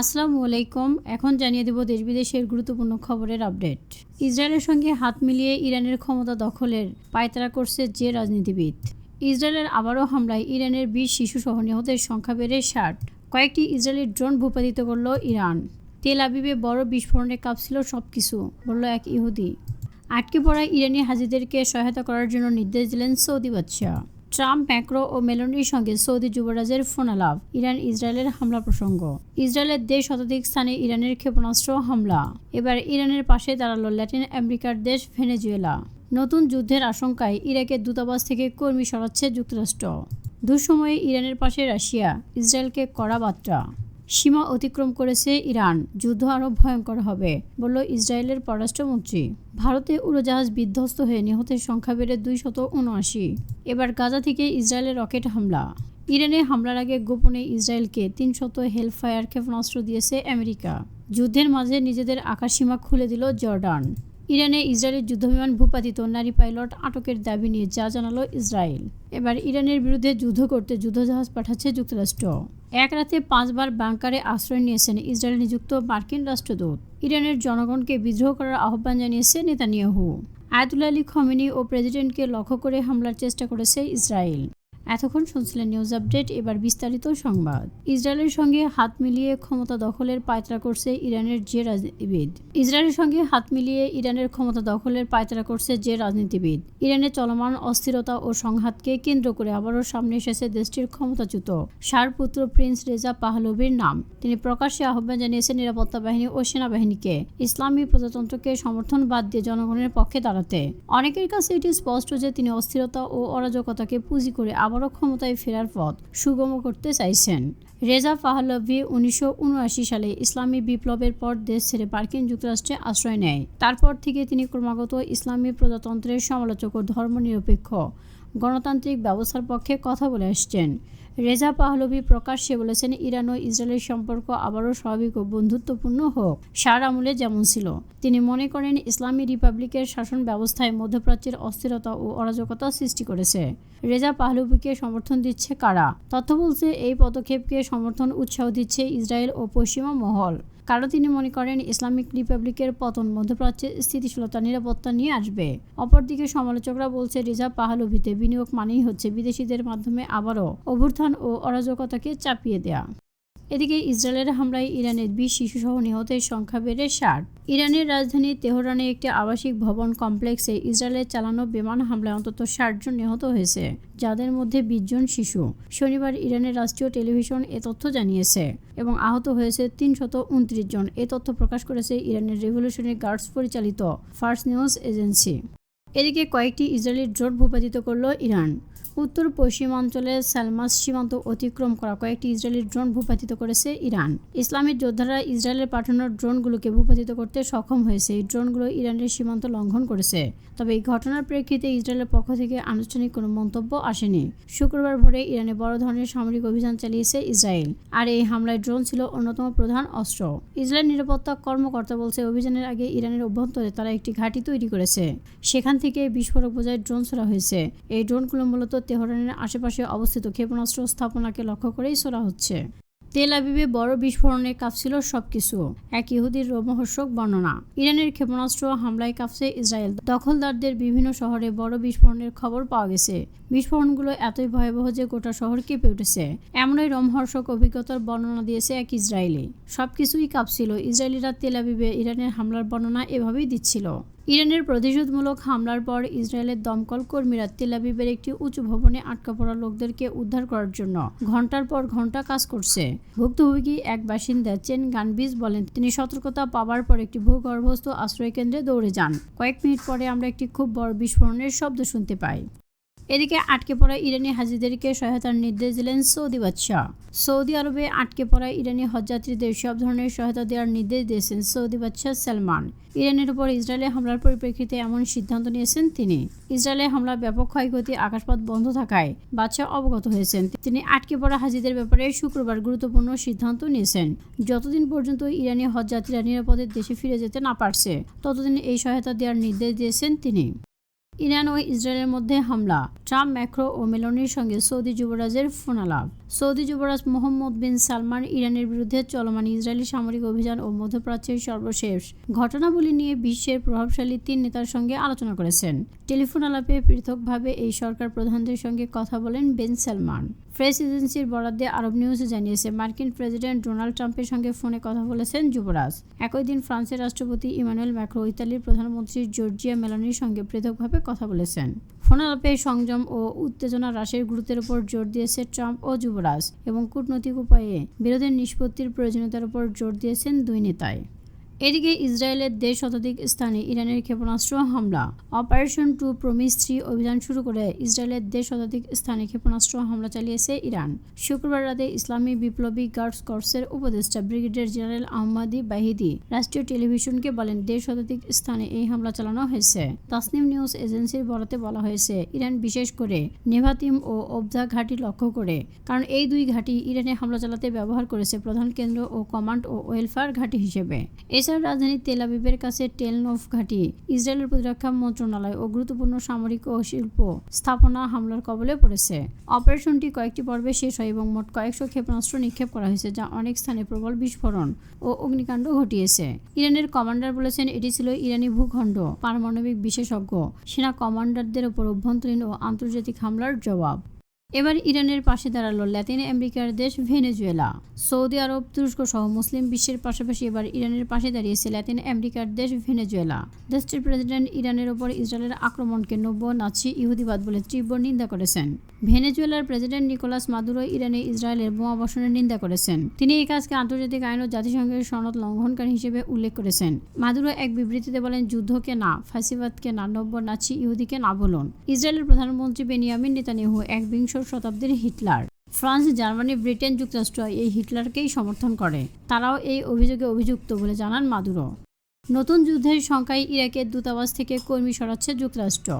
আসসালামু আলাইকুম। এখন জানিয়ে দেব দেশ বিদেশের গুরুত্বপূর্ণ খবরের আপডেট। ইসরায়েলের সঙ্গে হাত মিলিয়ে ইরানের ক্ষমতা দখলের পায়তারা করছে যে রাজনীতিবিদ। ইসরায়েলের আবারও হামলায় ইরানের বিশ শিশুসহ নিহতের সংখ্যা বেড়ে ষাট। কয়েকটি ইসরায়েলি ড্রোন ভূপাতিত করল ইরান। তেল আবিবে বড় বিস্ফোরণে কাঁপছিল সব কিছু বলল এক ইহুদি। আটকে পড়া ইরানি হাজিদেরকে সহায়তা করার জন্য নির্দেশ দিলেন সৌদি বাদশাহ। ট্রাম্প ম্যাক্রো ও মেলনির সঙ্গে সৌদি যুবরাজের ফোনালাভ ইরান ইসরায়েলের হামলা প্রসঙ্গ। ইসরায়েলের দেশ শতাধিক স্থানে ইরানের ক্ষেপণাস্ত্র হামলা। এবার ইরানের পাশে দাঁড়াল ল্যাটিন আমেরিকার দেশ ভেনেজুয়েলা। নতুন যুদ্ধের আশঙ্কায় ইরাকের দূতাবাস থেকে কর্মী সরাচ্ছে যুক্তরাষ্ট্র। দুঃসময়ে ইরানের পাশে রাশিয়া, ইসরায়েলকে কড়া বার্তা। সীমা অতিক্রম করেছে ইরান। যুদ্ধ আরও ভয়ঙ্কর হবে, বলল ইসরায়েলের পররাষ্ট্রমন্ত্রী। ভারতে উড়োজাহাজ বিধ্বস্ত হয়ে নিহতের সংখ্যা বেড়ে দুইশত উনআশি এবার গাজা থেকে ইসরায়েলের রকেট হামলা। ইরানে হামলার আগে গোপনে ইসরায়েলকে তিনশত হেলফায়ার ক্ষেপণাস্ত্র দিয়েছে আমেরিকা। যুদ্ধের মাঝে নিজেদের আকাশসীমা খুলে দিল জর্ডান। ইরানে ইসরায়েলের যুদ্ধবিমান ভূপাতিত নারী পাইলট আটকের দাবি নিয়ে যা জানালো ইসরায়েল। এবার ইরানের বিরুদ্ধে যুদ্ধ করতে যুদ্ধজাহাজ পাঠাচ্ছে যুক্তরাষ্ট্র। এক রাতে পাঁচবার বাংকারে আশ্রয় নিয়েছেন ইসরায়েল নিযুক্ত মার্কিন রাষ্ট্রদূত। ইরানের জনগণকে বিদ্রোহ করার আহ্বান জানিয়েছে নেতানিয়াহু। আয়াতুল্লা আলী খমেনি ও প্রেসিডেন্টকে লক্ষ্য করে হামলার চেষ্টা করেছে ইসরায়েল। এতক্ষণ শুনছিলেন নিউজ আপডেট এবার বিস্তারিত সংবাদ। ইসরায়েলের সঙ্গে হাত মিলিয়ে ক্ষমতা দখলের পায়তারা করছে ইরানের যে রাজনীতিবিদ। ইসরায়েলের সঙ্গে হাত মিলিয়ে ইরানের ক্ষমতা দখলের পায়তারা করছে যে রাজনীতিবিদ। ইরানের চলমান অস্থিরতা ও সংঘাতকে কেন্দ্র করে আবারও সামনে এসেছে দেশটির ক্ষমতাচ্যুত। সার পুত্র প্রিন্স রেজা পাহলবির নাম। তিনি প্রকাশ্যে আহ্বান জানিয়েছেন নিরাপত্তা বাহিনী ও সেনাবাহিনীকে ইসলামী প্রজাতন্ত্রকে সমর্থন বাদ দিয়ে জনগণের পক্ষে দাঁড়াতে। অনেকের কাছে এটি স্পষ্ট যে তিনি অস্থিরতা ও অরাজকতাকে পুঁজি করে আবার আবারও ক্ষমতায় ফেরার পথ সুগম করতে চাইছেন। রেজা পাহলভি উনিশশো সালে ইসলামী বিপ্লবের পর দেশ ছেড়ে মার্কিন যুক্তরাষ্ট্রে আশ্রয় নেয়। তারপর থেকে তিনি ক্রমাগত ইসলামী প্রজাতন্ত্রের সমালোচক ও ধর্মনিরপেক্ষ, গণতান্ত্রিক ব্যবস্থার পক্ষে কথা বলে আসছেন। রেজা পাহলভি প্রকাশ্যে বলেছেন, ইরান ও ইসরায়েলের সম্পর্ক আবারও স্বাভাবিক ও বন্ধুত্বপূর্ণ হোক। সার আমলে যেমন ছিল। তিনি মনে করেন, ইসলামী রিপাবলিকের শাসন ব্যবস্থায় মধ্যপ্রাচ্যের অস্থিরতা ও অরাজকতা সৃষ্টি করেছে। রেজা পাহলভিকে সমর্থন দিচ্ছে কারা? তথ্য বলছে, এই পদক্ষেপকে সমর্থন, উৎসাহ দিচ্ছে ইসরায়েল ও পশ্চিমা মহল। কারও তিনি মনে করেন ইসলামিক রিপাবলিকের পতন মধ্যপ্রাচ্যে স্থিতিশীলতা, নিরাপত্তা নিয়ে আসবে। অপরদিকে সমালোচকরা বলছে, রিজার্ভ পাহালভিতে বিনিয়োগ মানেই হচ্ছে বিদেশিদের মাধ্যমে আবারও অভ্যুত্থান ও অরাজকতাকে চাপিয়ে দেয়া। এদিকে ইসরায়েলের হামলায় ইরানের বিশ শিশুসহ নিহতের সংখ্যা বেড়ে ষাট। ইরানের রাজধানী তেহরানে একটি আবাসিক ভবন কমপ্লেক্সে ইসরায়েলের চালানো বিমান হামলায় অন্তত ষাট জন নিহত হয়েছে, যাদের মধ্যে বিশ জন শিশু। শনিবার ইরানের রাষ্ট্রীয় টেলিভিশন এ তথ্য জানিয়েছে এবং আহত হয়েছে তিনশত উনত্রিশ জন। এ তথ্য প্রকাশ করেছে ইরানের রেভলিউশনারি গার্ডস পরিচালিত ফার্স্ট নিউজ এজেন্সি। এদিকে কয়েকটি ইসরায়েলি ড্রোন ভূপাতিত করল ইরান। উত্তর পশ্চিমাঞ্চলের সালমাস সীমান্ত অতিক্রম করা কয়েকটি ইসরায়েলি ড্রোন ভূপাতিত করেছে ইরান। ইসলামী যোদ্ধারা ইসরায়েলের পাঠানো ড্রোনগুলোকে ভূপাতিত করতে সক্ষম হয়েছে। এই ড্রোনগুলো ইরানের সীমান্ত লঙ্ঘন করেছে। তবে এই ঘটনার প্রেক্ষিতে ইসরায়েলের পক্ষ থেকে আনুষ্ঠানিক কোনো মন্তব্য আসেনি। শুক্রবার ভোরে ইরানে বড় ধরনের সামরিক অভিযান চালিয়েছে ইসরায়েল, আর এই হামলায় ড্রোন ছিল অন্যতম প্রধান অস্ত্র। ইসরায়েল নিরাপত্তা কর্মকর্তা বলছে, অভিযানের আগে ইরানের অভ্যন্তরে তারা একটি ঘাঁটি তৈরি করেছে। সেখান থেকে বিস্ফোরক বোঝায় ড্রোন ছোড়া হয়েছে। এই ড্রোনগুলো মূলত তেহরানের আশেপাশে অবস্থিত ক্ষেপণাস্ত্র স্থাপনাকে লক্ষ্য করেই ছোড়া হচ্ছে। তেল আবিবে বড় বিস্ফোরণে কাঁপছিল সবকিছু। এক ইহুদির রোমহর্ষক বর্ণনা, ইরানের ক্ষেপণাস্ত্র হামলায় কাঁপছে ইসরায়েল। দখলদারদের বিভিন্ন শহরে বড় বিস্ফোরণের খবর পাওয়া গেছে। বিস্ফোরণগুলো এতই ভয়াবহ যে গোটা শহর কেঁপে উঠেছে। এমনই রোমহর্ষক অভিজ্ঞতার বর্ণনা দিয়েছে এক ইসরায়েলি। সবকিছুই কাঁপছিল। ইসরায়েলিরা তেল আবিবে ইরানের হামলার বর্ণনা এভাবেই দিচ্ছিল। ইরানের প্রতিশোধমূলক হামলার পর ইসরায়েলের দমকল কর্মীরা তেলাবিবের একটি উঁচু ভবনে আটকা পড়া লোকদেরকে উদ্ধার করার জন্য ঘণ্টার পর ঘণ্টা কাজ করছে। ভুক্তভোগী এক বাসিন্দা চেন গানবিজ বলেন, তিনি সতর্কতা পাওয়ার পর একটি ভূগর্ভস্থ আশ্রয় কেন্দ্রে দৌড়ে যান। কয়েক মিনিট পরে আমরা একটি খুব বড় বিস্ফোরণের শব্দ শুনতে পাই। এদিকে আটকে পড়া ইরানি হাজিদেরকে সহায়তার নির্দেশ দিলেন সৌদি বাদশাহ। সৌদি আরবে আটকে পড়া ইরানি হজযাত্রীদের সব ধরনের সহায়তা দেওয়ার নির্দেশ দিয়েছেন সৌদি বাদশাহ সালমান। ইরানের উপর ইসরায়েলের হামলার পরিপ্রেক্ষিতে এমন সিদ্ধান্ত নিয়েছেন তিনি। ইসরায়েলের হামলার ব্যাপক ক্ষয়ক্ষতি আকাশপথ বন্ধ থাকায় বাদশাহ অবগত হয়েছেন। তিনি আটকে পড়া হাজিদের ব্যাপারে শুক্রবার গুরুত্বপূর্ণ সিদ্ধান্ত নিয়েছেন। যতদিন পর্যন্ত ইরানি হজযাত্রীরা নিরাপদে দেশে ফিরে যেতে না পারছে, ততদিন এই সহায়তা দেওয়ার নির্দেশ দিয়েছেন তিনি। ইরান ও ইসরায়েলের মধ্যে হামলা। ট্রাম্প ম্যাক্রো ও মেলনির সঙ্গে সৌদি যুবরাজের ফোনালাপ। সৌদি যুবরাজ মোহাম্মদ বিন সালমান ইরানের বিরুদ্ধে চলমান ইসরায়েলি সামরিক অভিযান ও মধ্যপ্রাচ্যের সর্বশেষ ঘটনাবলী নিয়ে বিশ্বের প্রভাবশালী তিন নেতার সঙ্গে আলোচনা করেছেন। টেলিফোন আলাপে পৃথকভাবে এই সরকার প্রধানদের সঙ্গে কথা বলেন বিন সালমান। প্রেস এজেন্সির বরাদ্দে আরব নিউজ জানিয়েছে। মার্কিন প্রেসিডেন্ট ডোনাল্ড ট্রাম্পের সঙ্গে ফোনে কথা বলেছেন যুবরাজ। একই দিন ফ্রান্সের রাষ্ট্রপতি ইমানুয়েল ম্যাক্রো ইতালির প্রধানমন্ত্রী জর্জিয়া মেলানির সঙ্গে পৃথকভাবে কথা বলেছেন। ফোন আলাপে সংযম ও উত্তেজনা হ্রাসের গুরুত্বের উপর জোর দিয়েছে ট্রাম্প ও যুবরাজ এবং কূটনৈতিক উপায়ে বিরোধের নিষ্পত্তির প্রয়োজনীয়তার উপর জোর দিয়েছেন দুই নেতায় এদিকে ইসরায়েলের দেশ শতাধিক স্থানে ইরানের ক্ষেপণাস্ত্র হামলা। অপারেশন টু প্রমিস থ্রি অভিযান শুরু করে ইসরায়েলের দেশ শতাধিক স্থানে ক্ষেপণাস্ত্র হামলা চালিয়েছে ইরান। শুক্রবার রাতে ইসলামী বিপ্লবী গার্ডস কর্পসের উপদেষ্টা ব্রিগেডিয়ার জেনারেল আহমাদি বাহিদি রাষ্ট্রীয় টেলিভিশনকে বলেন দেশ শতাধিক স্থানে এই হামলা চালানো হয়েছে। তাসনিম নিউজ এজেন্সির বরাতে বলা হয়েছে, ইরান বিশেষ করে নেভাতিম ও ওবদা ঘাঁটি লক্ষ্য করে, কারণ এই দুই ঘাঁটি ইরানে হামলা চালাতে ব্যবহার করেছে প্রধান কেন্দ্র ও কমান্ড ও ওয়েলফেয়ার ঘাঁটি হিসেবে। এছাড়া রাজধানী তেল আবিবের কাছে টেলনোফ ঘাঁটি, ইসরায়েলের প্রতিরক্ষা মন্ত্রণালয় ও গুরুত্বপূর্ণ সামরিক ও শিল্প স্থাপনা হামলার কবলে পড়েছে। অপারেশনটি কয়েকটি পর্বে শেষ হয় এবং মোট কয়েকশো ক্ষেপণাস্ত্র নিক্ষেপ করা হয়েছে, যা অনেক স্থানে প্রবল বিস্ফোরণ ও অগ্নিকাণ্ড ঘটিয়েছে। ইরানের কমান্ডার বলেছেন, এটি ছিল ইরানি ভূখণ্ড, পারমাণবিক বিশেষজ্ঞ, সেনা কমান্ডারদের ওপর অভ্যন্তরীণ ও আন্তর্জাতিক হামলার জবাব। এবার ইরানের পাশে দাঁড়াল ল্যাতিন আমেরিকার দেশ ভেনেজুয়েলা। সৌদি আরব, তুরস্ক সহ মুসলিম বিশ্বের পাশাপাশি এবার ইরানের পাশে দাঁড়িয়েছে ল্যাতিন আমেরিকার দেশ ভেনেজুয়েলা। দেশটির প্রেসিডেন্ট ইরানের ওপর ইসরায়েলের আক্রমণকে নব্য, নাচি, ইহুদিবাদ বলে তীব্র নিন্দা করেছেন। ভেনেজুয়েলার প্রেসিডেন্ট নিকোলাস মাদুরো ইরানে ইসরায়েলের বোমা বর্ষণের নিন্দা করেছেন। তিনি এই কাজকে আন্তর্জাতিক আইন ও জাতিসংঘের সনদ লঙ্ঘনকারী হিসেবে উল্লেখ করেছেন। মাদুরো এক বিবৃতিতে বলেন, যুদ্ধকে না ফাঁসিবাদকে না, নব্য, নাচি, ইহুদিকে না বলুন। ইসরায়েলের প্রধানমন্ত্রী বেনিয়ামিন নেতানিয়াহু এক বিংশ শতাব্দীর হিটলার। ফ্রান্স, জার্মানি, ব্রিটেন যুক্তরাষ্ট্র এই হিটলারকেই সমর্থন করে। তারাও এই অভিযোগে অভিযুক্ত বলে জানান মাদুরো। নতুন যুদ্ধের সংখ্যায় ইরাকের দূতাবাস থেকে কর্মী সরাচ্ছে যুক্তরাষ্ট্র।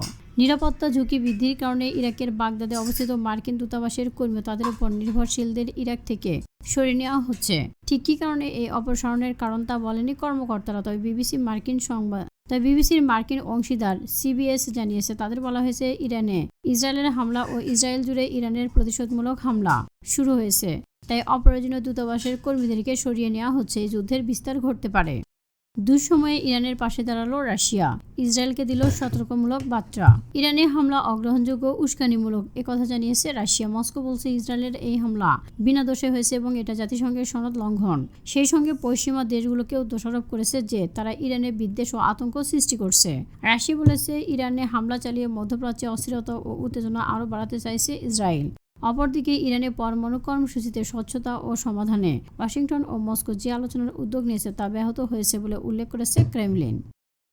নিরাপত্তা ঝুঁকি বৃদ্ধির কারণে ইরাকের বাগদাদে অবস্থিত মার্কিন দূতাবাসের কর্মী তাদের উপর নির্ভরশীলদের ইরাক থেকে সরিয়ে নেওয়া হচ্ছে। ঠিক কী কারণে এই অপসারণের কারণ তা বলেনি কর্মকর্তারা, তবে বিবিসি মার্কিন সংবাদ তাই বিবিসির মার্কিন অংশীদার সিবিএস জানিয়েছে, তাদের বলা হয়েছে, ইরানে ইসরায়েলের হামলা ও ইসরায়েল জুড়ে ইরানের প্রতিশোধমূলক হামলা শুরু হয়েছে। তাই অপ্রয়োজনীয় দূতাবাসের কর্মীদেরকে সরিয়ে নেওয়া হচ্ছে, এই যুদ্ধের বিস্তার ঘটতে পারে। দুঃসময়ে ইরানের পাশে দাঁড়াল রাশিয়া। ইসরায়েলকে দিল সতর্কমূলক বার্তা। ইরানে হামলা অগ্রহণযোগ্য উস্কানিমূলক কথা জানিয়েছে রাশিয়া। মস্কো বলছে, ইসরায়েলের এই হামলা বিনা দোষে হয়েছে এবং এটা জাতিসংঘের সনদ লঙ্ঘন। সেই সঙ্গে পশ্চিমা দেশগুলোকেও দোষারোপ করেছে যে তারা ইরানে বিদ্বেষ ও আতঙ্ক সৃষ্টি করছে। রাশিয়া বলেছে, ইরানে হামলা চালিয়ে মধ্যপ্রাচ্যে অস্থিরতা ও উত্তেজনা আরও বাড়াতে চাইছে ইসরায়েল। অপরদিকে ইরানের পরমাণু কর্মসূচিতে স্বচ্ছতা ও সমাধানে ওয়াশিংটন ও মস্কো যে আলোচনার উদ্যোগ নিয়েছে তা ব্যাহত হয়েছে বলে উল্লেখ করেছে ক্রেমলিন।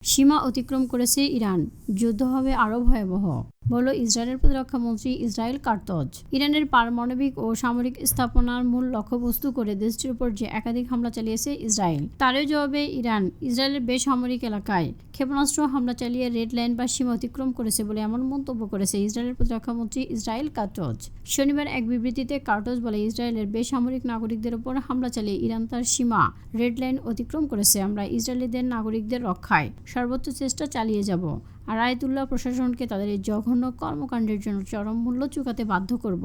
সীমা অতিক্রম করেছে ইরান। যুদ্ধ হবে আরও ভয়াবহ। বলল, ইসরায়েলের প্রতিরক্ষা মন্ত্রী ইসরায়েল কার্তজ। ইরানের পারমাণবিক ও সামরিক স্থাপনার মূল লক্ষ্যবস্তু করে দেশটির উপর যে একাধিক হামলা চালিয়েছে ইসরায়েল, তারই জবাবে ইরান ইসরায়েলের বেসামরিক এলাকায় ক্ষেপণাস্ত্র হামলা চালিয়ে রেড লাইন বা সীমা অতিক্রম করেছে বলে এমন মন্তব্য করেছে ইসরায়েলের প্রতিরক্ষা মন্ত্রী ইসরায়েল কার্টজ শনিবার এক বিবৃতিতে কার্টজ বলে, ইসরায়েলের বেসামরিক নাগরিকদের উপর হামলা চালিয়ে ইরান তার সীমা রেড লাইন অতিক্রম করেছে। আমরা ইসরায়েলিদের নাগরিকদের রক্ষায় সর্বোচ্চ চেষ্টা চালিয়ে যাব। আর আয়তুল্লাহ প্রশাসনকে তাদের এই জঘন্য কর্মকাণ্ডের জন্য চরম মূল্য চুকাতে বাধ্য করব।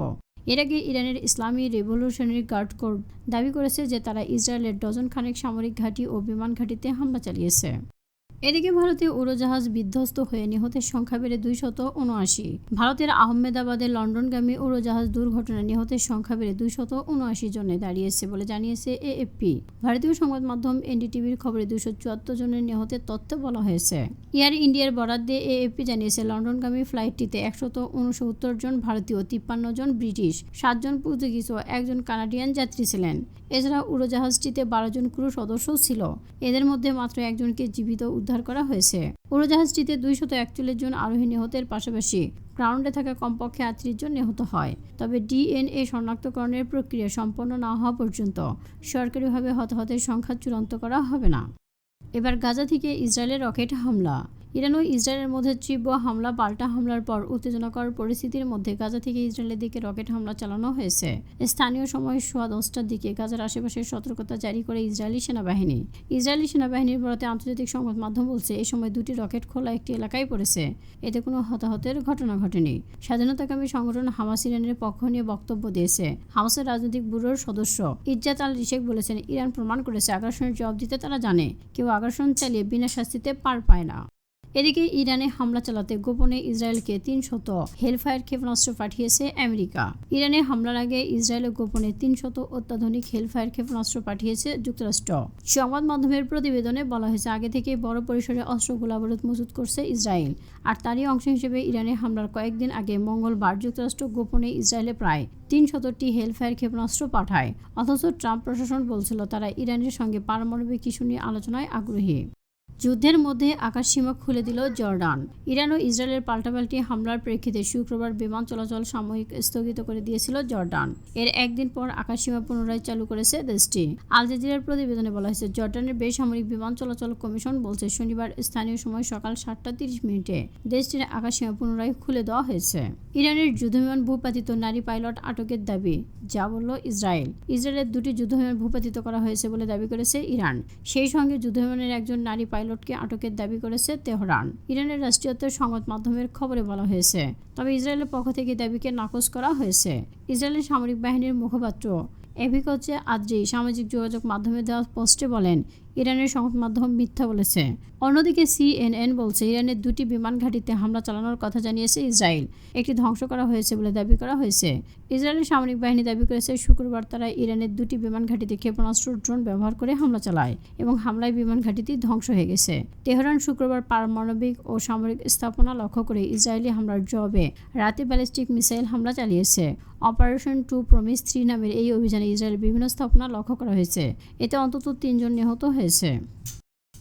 এর আগে ইরানের ইসলামী রেভলিউশনারি গার্ড কোর্ট দাবি করেছে যে তারা ইসরায়েলের ডজন খানেক সামরিক ঘাঁটি ও বিমান ঘাঁটিতে হামলা চালিয়েছে। এদিকে ভারতীয় উড়োজাহাজ বিধ্বস্ত হয়ে নিহতের সংখ্যা বেড়ে দুইশত উনআশি ভারতের আহমেদাবাদে লন্ডনগামী উড়োজাহাজ দুর্ঘটনায় নিহতের সংখ্যা বেড়ে দুইশত উনআশি জনে দাঁড়িয়েছে বলে জানিয়েছে এএফপি। ভারতীয় সংবাদ মাধ্যম এনডিটিভির খবরে দুইশো চুয়াত্তর জনের নিহতের তথ্য বলা হয়েছে। এয়ার ইন্ডিয়ার বরাদ্দে এএফপি জানিয়েছে, লন্ডনগামী ফ্লাইটটিতে একশত উনসত্তর জন ভারতীয়, তিপ্পান্ন জন ব্রিটিশ সাতজন পর্তুগিজ ও একজন কানাডিয়ান যাত্রী ছিলেন। এছাড়া উড়োজাহাজটিতে বারো জন ক্রু সদস্য ছিল। এদের মধ্যে মাত্র একজনকে জীবিত উদ্ধার করা হয়েছে। উড়োজাহাজটিতে দুইশত একচল্লিশ জন আরোহী নিহতের পাশাপাশি গ্রাউন্ডে থাকা কমপক্ষে আটত্রিশ জন নিহত হয়। তবে ডিএনএ শনাক্তকরণের প্রক্রিয়া সম্পন্ন না হওয়া পর্যন্ত সরকারিভাবে হতাহতের সংখ্যা চূড়ান্ত করা হবে না। এবার গাজা থেকে ইসরায়েলের রকেট হামলা। ইরান ও ইসরায়েলের মধ্যে তীব্র হামলা, পাল্টা হামলার পর উত্তেজনাকর পরিস্থিতির মধ্যে গাজা থেকে ইসরায়েলের দিকে রকেট হামলা চালানো হয়েছে। স্থানীয় সময় সোয়া দশটার দিকে গাজার আশেপাশে সতর্কতা জারি করে ইসরায়েলি সেনাবাহিনী। ইসরায়েলি সেনাবাহিনীর বরাতে আন্তর্জাতিক সংবাদ মাধ্যম বলছে এই সময় দুটি রকেট খোলা একটি এলাকায় পড়েছে। এতে কোনো হতাহতের ঘটনা ঘটেনি। স্বাধীনতাকামী সংগঠন হামাস ইরানের পক্ষ নিয়ে বক্তব্য দিয়েছে। হামাসের রাজনৈতিক ব্যুরোর সদস্য ইজ্জাত আল রিশেক বলেছেন, ইরান প্রমাণ করেছে, আগ্রাসনের জবাব দিতে তারা জানে, কেউ আগ্রাসন চালিয়ে বিনা শাস্তিতে পার পায় না। এদিকে ইরানে হামলা চালাতে গোপনে ইসরায়েলকে তিন শত হেলফায়ার ক্ষেপণাস্ত্র পাঠিয়েছে আমেরিকা। ইরানে হামলার আগে ইসরায়েলে গোপনে তিন শত অত্যাধুনিক হেলফায়ার ক্ষেপণাস্ত্র পাঠিয়েছে যুক্তরাষ্ট্র। সংবাদ মাধ্যমের প্রতিবেদনে বলা হয়েছে, আগে থেকে বড় পরিসরে অস্ত্র গোলাবারুদ মজুত করছে ইসরায়েল। আর তারই অংশ হিসেবে ইরানে হামলার কয়েকদিন আগে মঙ্গলবার যুক্তরাষ্ট্র গোপনে ইসরায়েলে প্রায় তিন শতটি হেলফায়ার ক্ষেপণাস্ত্র পাঠায়। অথচ ট্রাম্প প্রশাসন বলছিল, তারা ইরানের সঙ্গে পারমাণবিক ইস্যু নিয়ে আলোচনায় আগ্রহী। যুদ্ধের মধ্যে আকাশসীমা খুলে দিল জর্ডান। ইরান ও ইসরায়েলের পাল্টাপাল্টি হামলার প্রেক্ষিতে শুক্রবার বিমান চলাচল সাময়িক স্থগিত করে দিয়েছিল জর্ডান। এর একদিন পর আকাশসীমা পুনরায় চালু করেছে দেশটি। আল জাজিরার প্রতিবেদনে বলা হয়েছে, জর্ডানের বেসামরিক বিমান চলাচল কমিশন বলছে, শনিবার স্থানীয় সময় সকাল সাতটা তিরিশ মিনিটে দেশটির আকাশসীমা পুনরায় খুলে দেওয়া হয়েছে। ইরানের যুদ্ধবিমান ভূপাতিত নারী পাইলট আটকের দাবি, যা বলল ইসরায়েল। ইসরায়েলের দুটি যুদ্ধবিমান ভূপাতিত করা হয়েছে বলে দাবি করেছে ইরান। সেই সঙ্গে যুদ্ধবিমানের একজন নারী পাইলটকে আটকের দাবি করেছে তেহরান। ইরানের রাষ্ট্রীয়ত্ব সংবাদ মাধ্যমের খবরে বলা হয়েছে, তবে ইসরায়েলের পক্ষ থেকে দাবিকে নাকচ করা হয়েছে। ইসরায়েলের সামরিক বাহিনীর মুখপাত্র এভিকচে আদ্রি সামাজিক যোগাযোগ মাধ্যমে দেওয়া পোস্টে বলেন ইরানের সংবাদ মাধ্যম মিথ্যা বলেছে। অন্যদিকে সিএনএন বলছে, ইরানের দুটি বিমান ঘাঁটিতে হামলা চালানোর কথা জানিয়েছে ইসরায়েল। একটি ধ্বংস করা হয়েছে বলে দাবি করা হয়েছে। ইসরায়েলের সামরিক বাহিনী দাবি করেছে, শুক্রবার তারা ইরানের দুটি বিমান ঘাঁটিতে ক্ষেপণাস্ত্র, ড্রোন ব্যবহার করে হামলা চালায় এবং হামলায় বিমান ঘাঁটিটি ধ্বংস হয়ে গেছে। তেহরান শুক্রবার পারমাণবিক ও সামরিক স্থাপনা লক্ষ্য করে ইসরায়েলি হামলার জবাবে রাতে ব্যালিস্টিক মিসাইল হামলা চালিয়েছে। অপারেশন টু প্রমিস থ্রি নামের এই অভিযানে ইসরায়েলের বিভিন্ন স্থাপনা লক্ষ্য করা হয়েছে। এতে অন্তত তিনজন নিহত হয়েছে।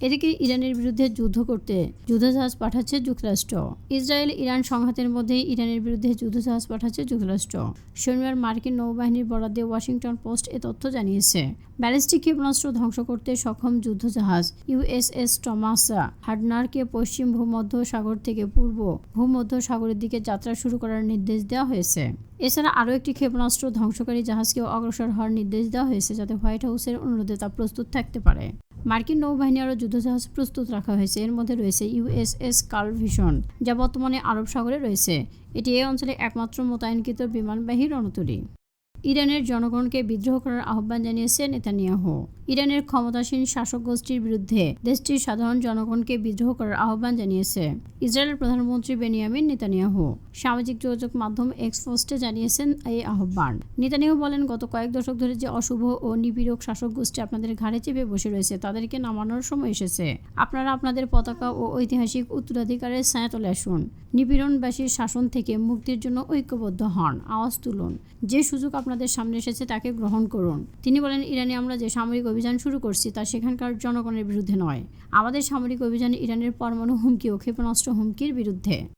এদিকে ইরানের বিরুদ্ধে যুদ্ধ করতে যুদ্ধজাহাজ পাঠাচ্ছে যুক্তরাষ্ট্র। ইসরায়েল ইরান সংঘাতের মধ্যে ইরানের বিরুদ্ধে যুদ্ধজাহাজ পাঠাচ্ছে যুক্তরাষ্ট্র। শনিবার মার্কিন নৌবাহিনীর বরাদ্দে ওয়াশিংটন পোস্ট এ তথ্য জানিয়েছে। ব্যালিস্টিক ক্ষেপণাস্ত্র ধ্বংস করতে সক্ষম যুদ্ধজাহাজ ইউএসএস টমাসা হাডনারকে পশ্চিম ভূমধ্য সাগর থেকে পূর্ব ভূমধ্য সাগরের দিকে যাত্রা শুরু করার নির্দেশ দেওয়া হয়েছে। এছাড়া আরও একটি ক্ষেপণাস্ত্র ধ্বংসকারী জাহাজকেও অগ্রসর হওয়ার নির্দেশ দেওয়া হয়েছে যাতে হোয়াইট হাউসের অনুরোধে তা প্রস্তুত থাকতে পারে। মার্কিন নৌবাহিনী আরও যুদ্ধজাহাজ প্রস্তুত রাখা হয়েছে। এর মধ্যে রয়েছে ইউএসএস কার্ল ভিশন যা বর্তমানে আরব সাগরে রয়েছে। এটি এই অঞ্চলে একমাত্র মোতায়েনকৃত বিমানবাহী রণতরী। ইরানের জনগণকে বিদ্রোহ করার আহ্বান জানিয়েছে নেতানিয়াহু। ইরানের ক্ষমতাসীন শাসক গোষ্ঠীর বিরুদ্ধে দেশটির সাধারণ জনগণকে বিদ্রোহ করার আহ্বান জানিয়েছে ইসরায়েলের প্রধানমন্ত্রী বেনিয়ামিন নেতানিয়াহু। সামাজিক যোগাযোগ মাধ্যম এক্সপোস্টে জানিয়েছেন এই আহ্বান। নেতানিয়াহু বলেন, গত কয়েক দশক ধরে যে অশুভ ও নিপীড়ক শাসক গোষ্ঠী আপনাদের ঘাড়ে চেপে বসে রয়েছে, তাদেরকে নামানোর সময় এসেছে। আপনারা আপনাদের পতাকা ও ঐতিহাসিক উত্তরাধিকারের ছায়াতলে আসুন। নিপীড়নবাসীর শাসন থেকে মুক্তির জন্য ঐক্যবদ্ধ হন। আওয়াজ তুলুন। যে সুযোগ আপনাদের সামনে এসেছে, তাকে গ্রহণ করুন। তিনি বলেন, ইরানে আমরা যে সামরিক অভিযান শুরু করছি, তা সেখানকার জনগণের বিরুদ্ধে নয়। আমাদের সামরিক অভিযান ইরানের পরমাণু হুমকি ও ক্ষেপণাস্ত্র হুমকির বিরুদ্ধে।